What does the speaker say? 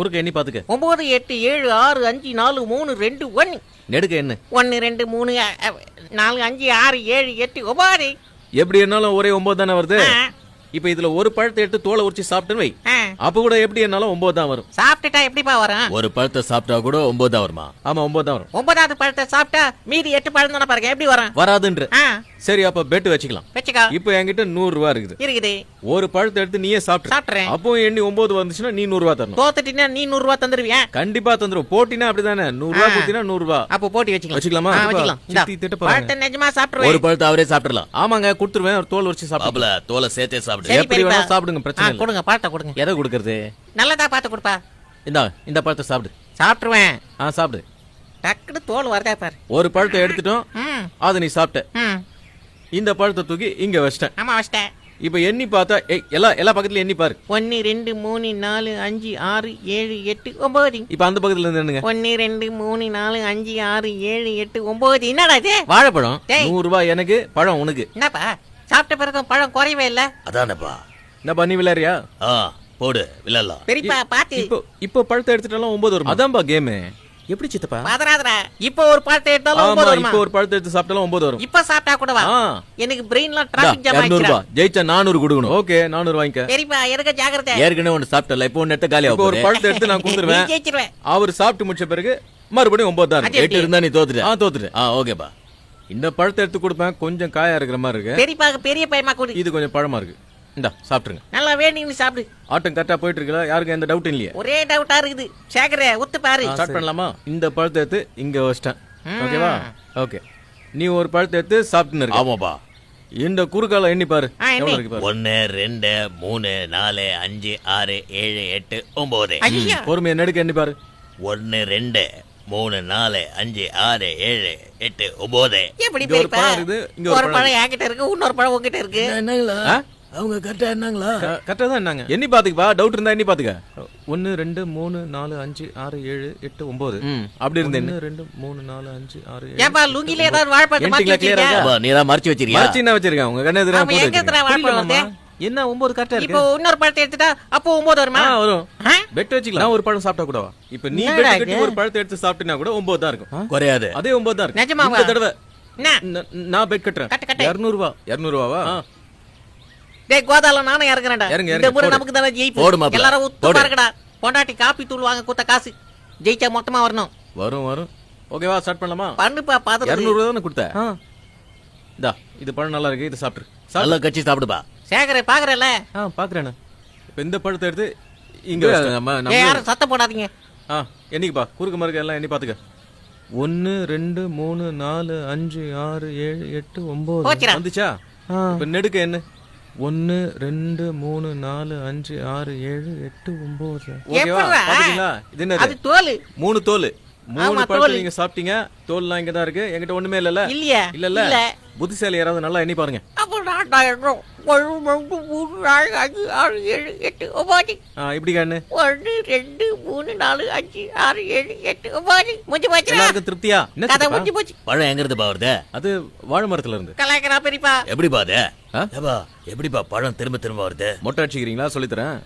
குறுக்க எண்ணி பாத்துக்க. ஒன்பது எட்டு ஏழு ஆறு அஞ்சு நாலு மூணு ரெண்டு ஒன்று நெடுக்க என்ன ஒன்று ரெண்டு மூணு அ, அ, நாலு அஞ்சு ஆறு ஏழு எட்டு ஒன்பது எப்படி என்னாலும் ஒரே ஒன்பது தானே வருது? ஆ, இப்ப இதுல ஒரு பழத்தை எடுத்து தோலை உரிச்சு சாப்பிட்டுன்னு வை. ஆ. அப்ப கூட எப்படி என்னாலும் ஒன்பது தான் வரும். சாப்பிட்டுட்டா எப்படிப்பா வரும்? ஒரு பழத்தை சாப்பிட்டா கூட ஒன்பது தான் வருமா? ஆமா ஒன்பது தான் வரும். ஒன்பதாவது பழத்தை சாப்பிட்டா மீதி எட்டு பழம் தானே பாருங்க எப்படி வரும்? வராதுன்ற. ஆ. சரி அப்ப பெட் வச்சுக்கலாம். வச்சுக்கோ. இப்போ என்கிட்ட நூறு ரூபா இருக்குது. இருக்குது. ஒரு பழத்தை எடுத்து நீயே சாப்பிட்டு சாப்பிட்றேன் அப்போ எண்ணி ஒன்பது வந்துச்சுன்னா நீ நூறு ரூபா தரணும். தோத்துட்டீங்கன்னா நீ நூறு ரூபா தந்துருவியா? கண்டிப்பா தந்துரும். போட்டினா அப்படிதானே? நூறு ரூபா ஆ. கொடுத்தீங்கன்னா நூறு ரூபா அப்போ போட்டி வச்சுக்கலாம். வச்சுக்கலாமா? பழத்தை நிஜமா ஒரு சாப்பிட்டுருவேன் பழத்தை அவரே சாப்பிடலாம் ஆமாங்க கொடுத்துருவேன். ஒரு தோல் உரிச்சு சாப்பிட்டு பாபுல தோலை சேர்த்தே சாப்பிடு. எப்படி. வேணா சாப்பிடுங்க பிரச்சனை கொடுங்க பழத்தை கொடுங்க. எதை கொடுக்கறது? நல்லதா பார்த்து கொடுப்பா. இந்தா இந்த பழத்தை சாப்பிடு. சாப்பிட்டுருவேன். ஆ சாப்பிடு. டக்குனு தோல் வருதா பாரு. ஒரு பழத்தை எடுத்துட்டோம். அதை நீ சாப்பிட்ட. இந்த பழத்தை தூக்கி இங்க வச்சிட்டேன். ஆமா வச்சிட்டேன். இப்ப எண்ணி பார்த்தா ஏய் எல்லா எல்லா பக்கத்துலயும் எண்ணி பாரு. ஒன்று ரெண்டு மூணு நாலு அஞ்சு ஆறு ஏழு எட்டு ஒன்பது. இப்ப அந்த பக்கத்துல இருந்து என்னங்க ஒன்று ரெண்டு மூணு நாலு அஞ்சு ஆறு ஏழு எட்டு ஒன்பது. என்னடா இது? வாழைப்பழம். டேய். நூறு ரூபாய் எனக்கு பழம் உனக்கு. என்னப்பா? சாப்பிட்ட பிறகு பழம் குறையவே இல்ல. அதானப்பா என்ன பண்ணி விளையாடுறியா? ஆ போடு விளையாடலாம். பெரியப்பா பாத்து. இப்போ இப்போ பழத்தை எடுத்துட்டாலும் ஒன்பது வரும்? அதான்பா கேமு எப்படி சித்தப்பா? பதறாதடா இப்போ ஒரு பழத்தை எடுத்தாலும் ஆமா வருமா? இப்போ ஒரு பழத்தை எடுத்து சாப்பிட்டாலும் ஒன்பது வரும். இப்ப சாப்பிட்டா கூடவா? ஆ. எனக்கு பிரெயின்லாம் டிராபிக் ஜாம் இருநூறு ஆயிடுச்சு ரூபாய் ஜெயிச்சா நானூறு கொடுக்கணும். ஓகே நானூறு வாங்கிக்க. பெரியப்பா எனக்கு ஜாக்கிரதை? ஏற்கனவே ஒன்று சாப்பிட்டல இப்போ ஒன்று எடுத்த காலி இப்போ ஒரு ஆகும் பழத்தை எடுத்து நான் நீ கொடுத்துருவேன். ஜெயிச்சிருவேன். அவர் சாப்பிட்டு முடிச்ச பிறகு மறுபடியும் ஒன்பது தான். அது இருக்கு. எட்டு இருந்தா நீ தோத்துட்ட. ஆ தோத்துட்டேன் ஆ ஓகேப்பா. இந்த பழத்தை எடுத்து கொடுப்பேன். கொஞ்சம் காயா இருக்கிற மாதிரி இருக்கு. பெரியப்பாக்கு பெரிய பையமா கொடு. இது கொஞ்சம் பழமா இருக்கு. இந்தா சாப்பிட்டுருங்க. நல்லா வேணும்னு சாப்பிடு. ஆட்டம் கரெக்டா போயிட்டு இருக்குல்ல யாருக்கும் எந்த டவுட் இல்லையே. ஒரே டவுட்டா இருக்குது. சேகர ஒத்து பாரு. ஸ்டார்ட் பண்ணலாமா? இந்த பழத்தை எடுத்து இங்க வச்சிட்டேன். ஓகேவா? ஓகே. நீ ஒரு பழத்தை எடுத்து சாப்பிட்டுன்னு இருக்க. ஆமாப்பா. இந்த குறுக்கால எண்ணி பாரு. ஒன்று ரெண்டு மூணு நாலு அஞ்சு ஆறு ஏழு எட்டு ஒன்பது பொறுமையை நெடுக்க எண்ணி பாரு. ஒன்று ரெண்டு மூணு நாலு அஞ்சு ஆறு ஏழு எட்டு ஒன்பது எப்படி இங்க ஒரு பழம் என்கிட்ட இருக்கு இன்னொரு பழம் உங்ககிட்ட இருக்கு. என்னங்களா? ஆ? அவங்க கரெக்டா என்னங்களா? கரெக்டா தான் என்னங்க. எண்ணி பாத்துக்கப்பா டவுட் இருந்தா எண்ணி பாத்துக்க. ஒன்னு ரெண்டு மூணு நாலு அஞ்சு ஆறு ஏழு எட்டு ஒன்பது. அப்படி இருந்தேன். ரெண்டு மூணு நாலு அஞ்சு ஆறு ஏன்பா லுங்கில ஏதாவது மாத்தி இருக்கா? நீ தான் மறைச்சு வச்சிருக்கியா? மறைச்சு என்ன வச்சிருக்கேன். உங்க கண்ணு எதிரா போட்டு. வாழைப்பழம். என்ன ஒன்பது கரெக்டா இருக்கு? இப்போ இன்னொரு பழத்தை எடுத்துட்டா அப்போ ஒன்பது வருமா? ஆ, வரும்? பெட் வச்சுக்கலாம். நான் ஒரு பழம் சாப்பிட்டா கூடவா? இப்ப நீ பெட் கட்டி? ஒரு பழத்தை எடுத்து சாப்பிட்டினா கூட ஒன்பது தான் இருக்கும். குறையாது. அதே ஒன்பது தான் இருக்கு நிஜமாவா? தடவை. நான் பெட் கட்டுறேன். கட்டு, கட்டு. இருநூறு ரூபா இருநூறு ரூபாவா டேய் கோதால நானும் இறங்குறேன்டா. இறங்கு, இந்த இறங்கு, முறை. நமக்கு தானே ஜெயிப்பு. போடு மாப்ள, எல்லாரும் உத்து போடு. பாருங்கடா. பொண்டாட்டி காப்பி தூள் வாங்க கொடுத்த காசு. ஜெயிச்சா மொத்தமா வரணும். வரும் வரும். ஓகேவா ஸ்டார்ட் பண்ணலாமா? பண்ணுப்பா பாத்து இருநூறு ரூபா தானே கொடுத்த இந்தா இது பழம் நல்லா இருக்கு இது சாப்பிட்டு சாப்பிடு. நல்லா கட்சி சாப்பிடுப்பா. சேகர பாக்குறல ஆ பாக்குறேன் இப்ப இந்த பழத்தை எடுத்து இங்க. நம்ம யாரும் சத்தம் போடாதீங்க. ஆ என்னைக்குப்பா? குறுக்கு மறுக்க எல்லாம் எண்ணி பாத்துக்க. ஒன்னு ரெண்டு மூணு நாலு அஞ்சு ஆறு ஏழு எட்டு ஒன்பது. வந்துச்சா? இப்ப நெடுக்க என்ன? ஒன்னு ரெண்டு மூணு நாலு அஞ்சு ஆறு ஏழு எட்டு ஒன்பது ஓகேவா? இது அது என்னது தோல். மூணு தோல். மூணு பழத்தை தோல். நீங்க சாப்பிட்டீங்க. தோல்லாம் இங்க தான் இருக்கு. என்கிட்ட ஒண்ணுமே இல்லல்ல? இல்லையே. இல்லல்ல? இல்ல. புத்திசாலி யாராவது நல்லா எண்ணி பாருங்க. மூணு நாலு அஞ்சு ஆறு ஏழு எட்டு ஒன்பது. ஆ இப்படி கண்ணு? ஒன்று ரெண்டு மூணு நாலு அஞ்சு ஆறு ஏழு எட்டு ஒன்பது. முடிஞ்சு போச்சுடா. எல்லாருக்கும் திருப்தியா? கதை? முடிஞ்சு போச்சு. பழம் எங்க இருந்து வருது? அது வாழை மரத்துல இருந்து. கலாய்க்கிறா பெரியப்பா. எப்படிப்பா அது? ஆ? ஏப்பா எப்படிப்பா பழம் திரும்ப திரும்ப வருது? மொட்டை அடிச்சுக்கிறீங்களா? சொல்லித்தரேன்.